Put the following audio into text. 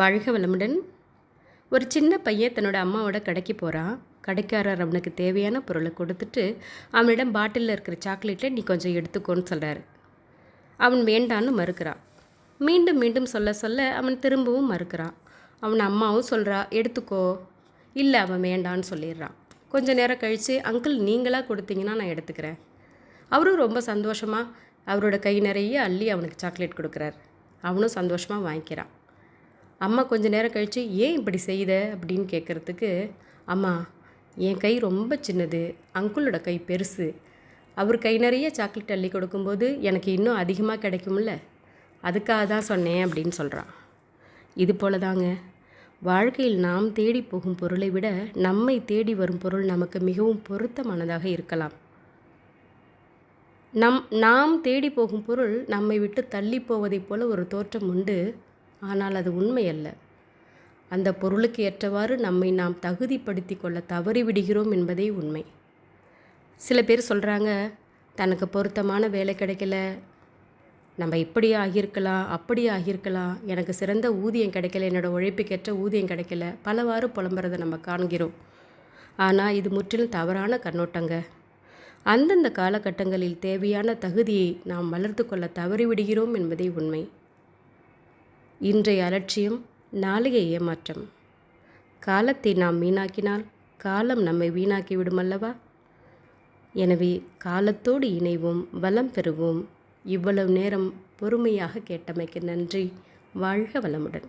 வாழ்க வளமுடன். ஒரு சின்ன பையன் தன்னோட அம்மாவோட கடைக்கு போகிறான் கடைக்காரர் அவனுக்கு தேவையான பொருளை கொடுத்துட்டு அவனிடம் பாட்டிலில் இருக்கிற சாக்லேட்டை நீ கொஞ்சம் எடுத்துக்கோன்னு சொல்கிறாரு அவன் வேண்டான்னு மறுக்கிறான். மீண்டும் மீண்டும் சொல்ல சொல்ல அவன் திரும்பவும் மறுக்கிறான். அவன் அம்மாவும் சொல்கிறா எடுத்துக்கோ. இல்லை அவன் வேண்டான்னு சொல்லிடுறான். கொஞ்ச நேரம் கழித்து அங்கிள் நீங்களாக கொடுத்தீங்கன்னா நான் எடுத்துக்கிறேன். அவரும் ரொம்ப சந்தோஷமாக அவரோட கை நிறைய அள்ளி அவனுக்கு சாக்லேட் கொடுக்குறாரு. அவனும் சந்தோஷமாக வாங்கிக்கிறான். அம்மா கொஞ்ச நேரம் கழித்து ஏன் இப்படி செய்த? அப்படின்னு கேட்குறதுக்கு அம்மா என் கை ரொம்ப சின்னது அங்குளோட கை பெருசு. அவர் கை நிறைய சாக்லேட் அள்ளி கொடுக்கும்போது எனக்கு இன்னும் அதிகமாக கிடைக்கும்ல. அதுக்காக தான் சொன்னேன் அப்படின்னு சொல்கிறான் இது போல தாங்க வாழ்க்கையில் நாம் தேடி போகும் பொருளை விட நம்மை தேடி வரும் பொருள் நமக்கு மிகவும் பொருத்தமானதாக இருக்கலாம். நம் நாம் தேடி போகும் பொருள் நம்மை விட்டு தள்ளி போவதைப் போல ஒரு தோற்றம் உண்டு. ஆனால் அது உண்மை அல்ல அந்த பொருளுக்கு ஏற்றவாறு நம்மை நாம் தகுதிப்படுத்தி கொள்ள தவறிவிடுகிறோம் என்பதே உண்மை. சில பேர் சொல்கிறாங்க தனக்கு பொருத்தமான வேலை கிடைக்கல நம்ம இப்படி ஆகியிருக்கலாம் அப்படி ஆகியிருக்கலாம் எனக்கு சிறந்த ஊதியம் கிடைக்கல என்னோடய உழைப்புக்கேற்ற ஊதியம் கிடைக்கல பலவாறு புலம்புறதை நம்ம காண்கிறோம். ஆனால் இது முற்றிலும் தவறான கண்ணோட்டங்க. அந்தந்த காலகட்டங்களில் தேவையான தகுதியை நாம் வளர்த்து கொள்ள தவறிவிடுகிறோம் என்பதே உண்மை. இன்றைய அலட்சியம் நாளைய ஏமாற்றம். காலத்தை நாம் வீணாக்கினால் காலம் நம்மை வீணாக்கி விடுமல்லவா? எனவே காலத்தோடு இணைவோம் வளம் பெறுவோம். இவ்வளவு நேரம் பொறுமையாக கேட்டமைக்கு நன்றி. வாழ்க வளமுடன்.